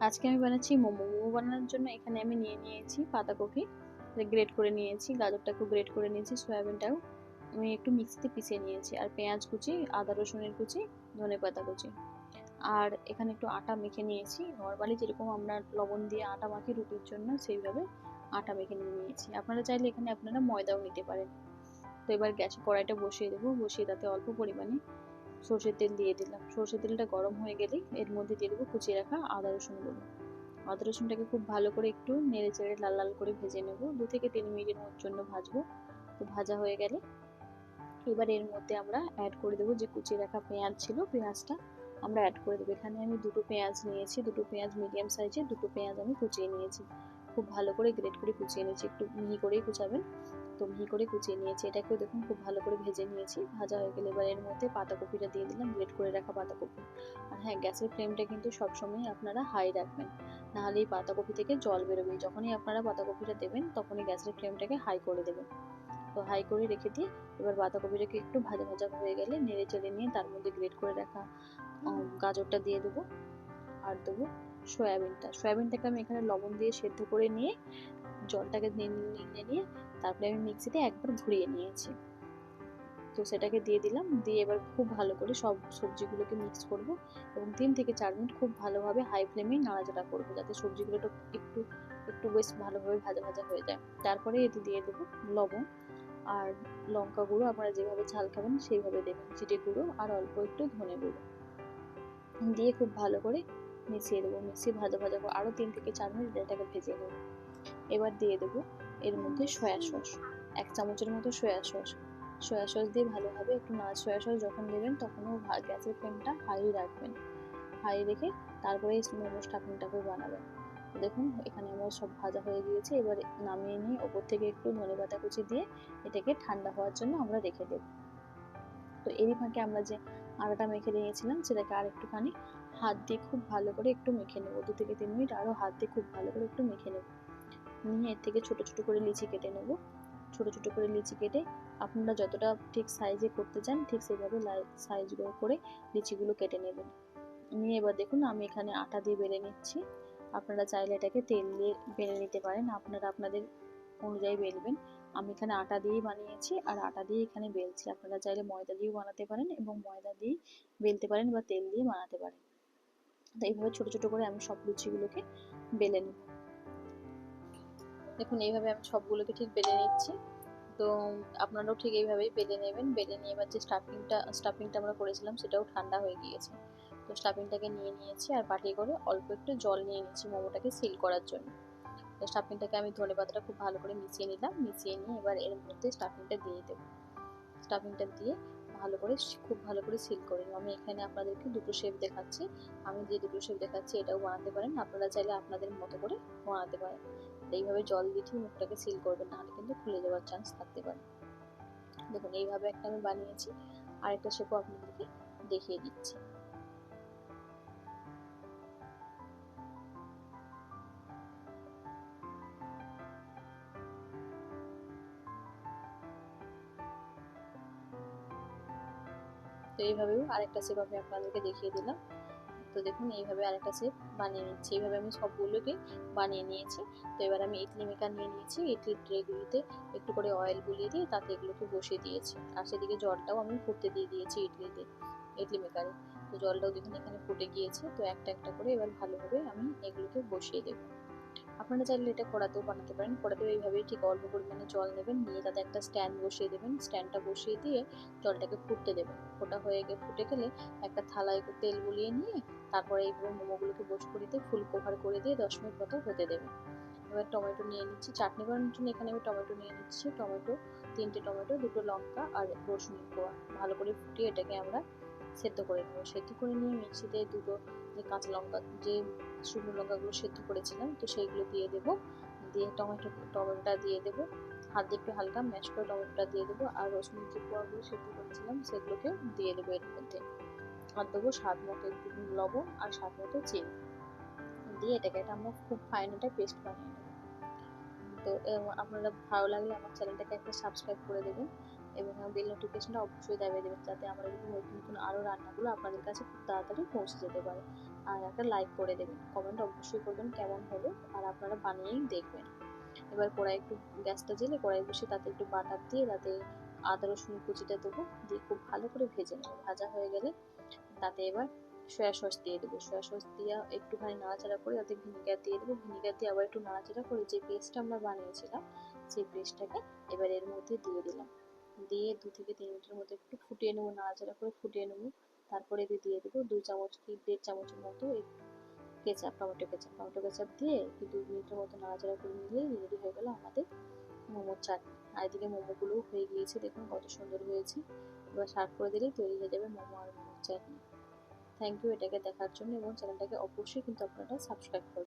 আজকে আমি বানাচ্ছি মোমো। মোমো বানানোর জন্য এখানে আমি নিয়ে নিয়েছি পাতাকপি গ্রেট করে নিয়েছি, গাজরটাকেও গ্রেট করে নিয়েছি, সয়াবিনটাও। আমি একটু মিক্সিতে পিষে নিয়েছি। আর পেঁয়াজ কুচি, আদা, রসুনের কুচি, ধনে পাতা কুচি। আর এখানে একটু আটা মেখে নিয়েছি। নর্মালি যেরকম আমরা লবণ দিয়ে আটা মাখি রুটির জন্য, সেইভাবে আটা মেখে নিয়ে নিয়েছি। আপনারা চাইলে এখানে আপনারা ময়দাও নিতে পারেন। তো এবার গ্যাসে কড়াইটা বসিয়ে দেবো। বসিয়ে তাতে অল্প পরিমাণে সর্ষের তেল দিয়ে দিলাম। সর্ষের তেলটা গরম হয়ে গেলেই এর মধ্যে দিয়ে দেবো কুচিয়ে রাখা আদা রসুনগুলো আদা রসুনটাকে খুব ভালো করে একটু নেড়ে চেড়ে লাল লাল করে ভেজে নেব। দু থেকে তিন মিনিটের জন্য ভাজবো। তো ভাজা হয়ে গেলে এবার এর মধ্যে আমরা অ্যাড করে দেবো যে কুচিয়ে রাখা পেঁয়াজ ছিল, পেঁয়াজটা আমরা অ্যাড করে দেবো। এখানে আমি দুটো পেঁয়াজ নিয়েছি, দুটো পেঁয়াজ মিডিয়াম সাইজে দুটো পেঁয়াজ আমি কুচিয়ে নিয়েছি। খুব ভালো করে গ্রেট করে কুচিয়ে নিয়েছি, একটু মিহি করেই কুচাবেন। তো মিহি করে কুচিয়ে নিয়েছি। এটাকেও দেখুন খুব ভালো করে ভেজে নিয়েছি। ভাজা হয়ে গেলে এবার এর মধ্যে পাতাকপিটা দিয়ে দিলাম, গ্রেট করে রাখা পাতাকপি। আর হ্যাঁ গ্যাসের ফ্লেমটা কিন্তু সবসময় আপনারা হাই রাখবেন। নাহলে এই পাতাকপি থেকে জল বেরোবে। যখনই আপনারা পাতাকপিটা দেবেন, তখনই গ্যাসের ফ্লেমটাকে হাই করে দেবেন। তো হাই করে রেখে দিয়ে এবার বাঁধাকপিটাকে একটু ভাজা ভাজা হয়ে গেলে নেড়ে চেড়ে নিয়ে তার মধ্যে গ্রেট করে রাখা গাজরটা দিয়ে দেবো। আর দেবো সয়াবিনটা। সয়াবিনটাকে আমি এখানে লবণ দিয়ে সেদ্ধ করে নিয়ে, জলটাকে নিয়ে নিয়ে, তারপরে আমি মিক্সিতে একবার ঘুরিয়ে নিয়েছি। তো সেটাকে দিয়ে দিলাম। দিয়ে এবার খুব ভালো করে সব সবজিগুলোকে মিক্স করব এবং তিন থেকে চার মিনিট খুব ভালোভাবে হাই ফ্লেমে নাড়াচাড়া করব যাতে সবজিগুলো একটু একটু বেশ ভালোভাবে ভাজা ভাজা হয়ে যায়। তারপরে এতে দিয়ে দেবো লবণ আর লঙ্কা গুঁড়ো আপনারা যেভাবে ঝাল খাবেন সেইভাবে দেবেন। জিরে গুঁড়ো আর অল্প একটু ধনে গুঁড়ো। দিয়ে খুব ভালো করে মিশিয়ে দেবো, মিশিয়ে ভাজা ভাজা করে আরও তিন থেকে চার মিনিট এটাকে ভেজে নেব। এবার দিয়ে দেবো এর মধ্যে সয়া সস, এক চামচের মতো সয়া সস। সয়া সস দিয়ে ভালোভাবে একটু না সয়া সস যখন দেবেন তখনও গ্যাসের ফ্লেমটা হাই রাখবেন। হাই রেখে তারপরে মোমো স্টাফিংটাকে বানাবেন। দেখুন এখানে আমার সব ভাজা হয়ে গিয়েছে, এবার নামিয়ে নিয়ে ওপর থেকে একটু ধনে পাতা কুচি দিয়ে এটাকে ঠান্ডা হওয়ার জন্য আমরা রেখে দেব। তো এরই ফাঁকে আমরা যে আটাটা মেখে নিয়েছিলাম সেটাকে আর একটুখানি হাত দিয়ে খুব ভালো করে একটু মেখে নেব। দু থেকে তিন মিনিট আরও হাত দিয়ে খুব ভালো করে একটু মেখে নেব। নিয়ে এর থেকে ছোট ছোট করে লিচি কেটে নেব। ছোট ছোট করে লিচি কেটে আপনারা যতটা ঠিক সাইজে করতে চান, ঠিক সেইভাবে সাইজগুলো করে লিচিগুলো কেটে নেবেন। নিয়ে এবার দেখুন আমি এখানে আটা দিয়ে বেলে নিচ্ছি। আপনারা চাইলে এটাকে তেল দিয়ে বেলে নিতে পারেন। আপনারা আপনাদের অনুযায়ী বেলবেন। আমি এখানে আটা দিয়েই বানিয়েছি আর আটা দিয়ে এখানে বেলছি। আপনারা চাইলে ময়দা দিয়েও বানাতে পারেন এবং ময়দা দিয়েই বেলতে পারেন বা তেল দিয়ে বানাতে পারেন। তো এইভাবে ছোট ছোট করে আমি সব লুচিগুলোকে বেলে নেব। দেখুন, এইভাবে আমি সবগুলোকে ঠিক বেলে নিচ্ছি। তো আপনারাও ঠিক এইভাবেই বেলে নেবেন। বেলে নিয়ে এবার যে স্টাফিংটা স্টাফিংটা আমরা করেছিলাম, সেটাও ঠান্ডা হয়ে গিয়েছে। তো স্টাফিংটাকে নিয়ে নিয়েছি আর বাটি করে অল্প একটু জল নিয়ে নিচ্ছি মোমোটাকে সিল করার জন্য। তো স্টাফিংটাকে আমি ধনে পাতাটা খুব ভালো করে মিশিয়ে নিলাম। মিশিয়ে নিয়ে এবার এর মধ্যে স্টাফিংটা দিয়ে দেবো। স্টাফিংটা দিয়ে ভালো করে খুব ভালো করে সিল করে নেব আমি এখানে আপনাদেরকে দুটো শেপ দেখাচ্ছি। আমি যে দুটো শেপ দেখাচ্ছি, এটাও বানাতে পারেন। আপনারা চাইলে আপনাদের মতো করে বানাতে পারেন। এইভাবে জল দিয়ে মুখটাকে সিল করবেন, নাহলে কিন্তু খুলে যাওয়ার চান্স থাকতে পারে। দেখুন, এইভাবে একটা আমি বানিয়েছি। আরেকটা শেপও আপনাদেরকে দেখিয়ে দিচ্ছি। তো এইভাবেও আরেকটা শেপ আমি আপনাদেরকে দেখিয়ে দিলাম। তো দেখুন, এইভাবে আরেকটা শেপ বানিয়ে নিচ্ছি। এইভাবে আমি সবগুলোকে বানিয়ে নিয়েছি। তো এবার আমি ইডলি মেকার নিয়ে নিয়েছি। ইডলির ট্রেগুলিতে একটু করে অয়েল গুলিয়ে দিয়ে তাতে এগুলোকে বসিয়ে দিয়েছি। আর সেদিকে জলটাও আমি ফুটতে দিয়ে দিয়েছি ইডলিতে, ইডলি মেকারে তো জলটাও দেখুন এখানে ফুটে গিয়েছে। তো একটা একটা করে এবার ভালোভাবে আমি এগুলোকে বসিয়ে দেবো। আপনারা চাইলে এটা কড়াতেও বানাতে পারেন। কড়াতেও এইভাবেই ঠিক অল্প পরিমাণে জল নেবেন, নিয়ে তাতে একটা স্ট্যান্ড বসিয়ে দেবেন। স্ট্যান্ডটা বসিয়ে দিয়ে জলটাকে ফুটতে দেবেন। ফোটা হয়ে গিয়ে ফুটে গেলে একটা থালায় তেল গুলিয়ে নিয়ে তারপরে এইভাবে মোমোগুলোকে বসকুড়িতে ফুল কভার করে দিয়ে দশ মিনিট মতো হতে দেবেন। এবার টমেটো নিয়ে নিচ্ছি। চাটনি বানানোর জন্য এখানে আমি টমেটো নিয়ে নিচ্ছি। টমেটো, তিনটে টমেটো, দুটো লঙ্কা আর রসুন কোয়া। ভালো করে ফুটিয়ে এটাকে আমরা সেদ্ধ করে নেব। সেদ্ধ করে নিয়ে মিক্সিতে দুটো যে কাঁচা লঙ্কা, যে শুকনো লঙ্কাগুলো সেদ্ধ করেছিলাম, তো সেইগুলো দিয়ে দেবো। দিয়ে টমেটো, টমেটোটা দিয়ে দেবো। হাত দিয়ে একটু হালকা ম্যাশ করে টমেটোটা দিয়ে দেবো। আর রসুন যে পোয়াগুলো সেদ্ধ করেছিলাম, সেগুলোকে দিয়ে দেবো এর মধ্যে। আর দেবো স্বাদ মতো একটু লবণ আর স্বাদ মতো চিনি। দিয়ে এটাকে এটা আমরা খুব ফাইন একটা পেস্ট বানিয়ে নেব। তো আপনারা ভালো লাগলে আমার চ্যানেলটাকে একটা সাবস্ক্রাইব করে দেবেন। এবং বেল নোটিফিকেশনটা অবশ্যই দাবিয়ে দেবেন যাতে আমার নতুন নতুন আরও রান্নাগুলো আপনাদের কাছে খুব তাড়াতাড়ি পৌঁছে যেতে পারে। আর একটা লাইক করে দেবেন কমেন্ট অবশ্যই করবেন কেমন হলো আর আপনারা বানিয়েই দেখবেন। এবার কড়াই একটু গ্যাসটা জেলে কড়াই বসে তাতে একটু বাটার দিয়ে তাতে আদা, রসুন কুচিটা দেবো, দিয়ে খুব ভালো করে ভেজে নেব। ভাজা হয়ে গেলে তাতে এবার সয়া সস দিয়ে দেবো। সয়া সস দিয়ে একটুখানি নাড়াচাড়া করে তাতে ভিনিগার দিয়ে দেবো। ভিনিগার দিয়ে আবার একটু নাড়াচাড়া করে যে পেস্টটা আমরা বানিয়েছিলাম, সেই পেস্টটাকে এবার এর মধ্যে দিয়ে দিলাম। দিয়ে দু থেকে তিন মিনিটের মধ্যে একটু ফুটিয়ে নেব, নাড়াচাড়া করে ফুটিয়ে নেব। তারপরে এতে দিয়ে দেবো দু চামচ কি, দেড় চামচের মতো ketchup, tomato ketchup. Tomato ketchup দিয়ে একটু দু মিনিটের মতো নাড়াচাড়া করে নিলেই রেডি হয়ে গেল আমাদের মোমোর চাটনি আর এদিকে মোমোগুলোও হয়ে গিয়েছে, দেখুন কত সুন্দর হয়েছে। এবার সার্ভ করে দিলেই তৈরি হয়ে যাবে মোমো আর মোমোর চাটনি। থ্যাংক ইউ এটাকে দেখার জন্য এবং চ্যানেলটাকে অবশ্যই কিন্তু আপনারা সাবস্ক্রাইব করবেন।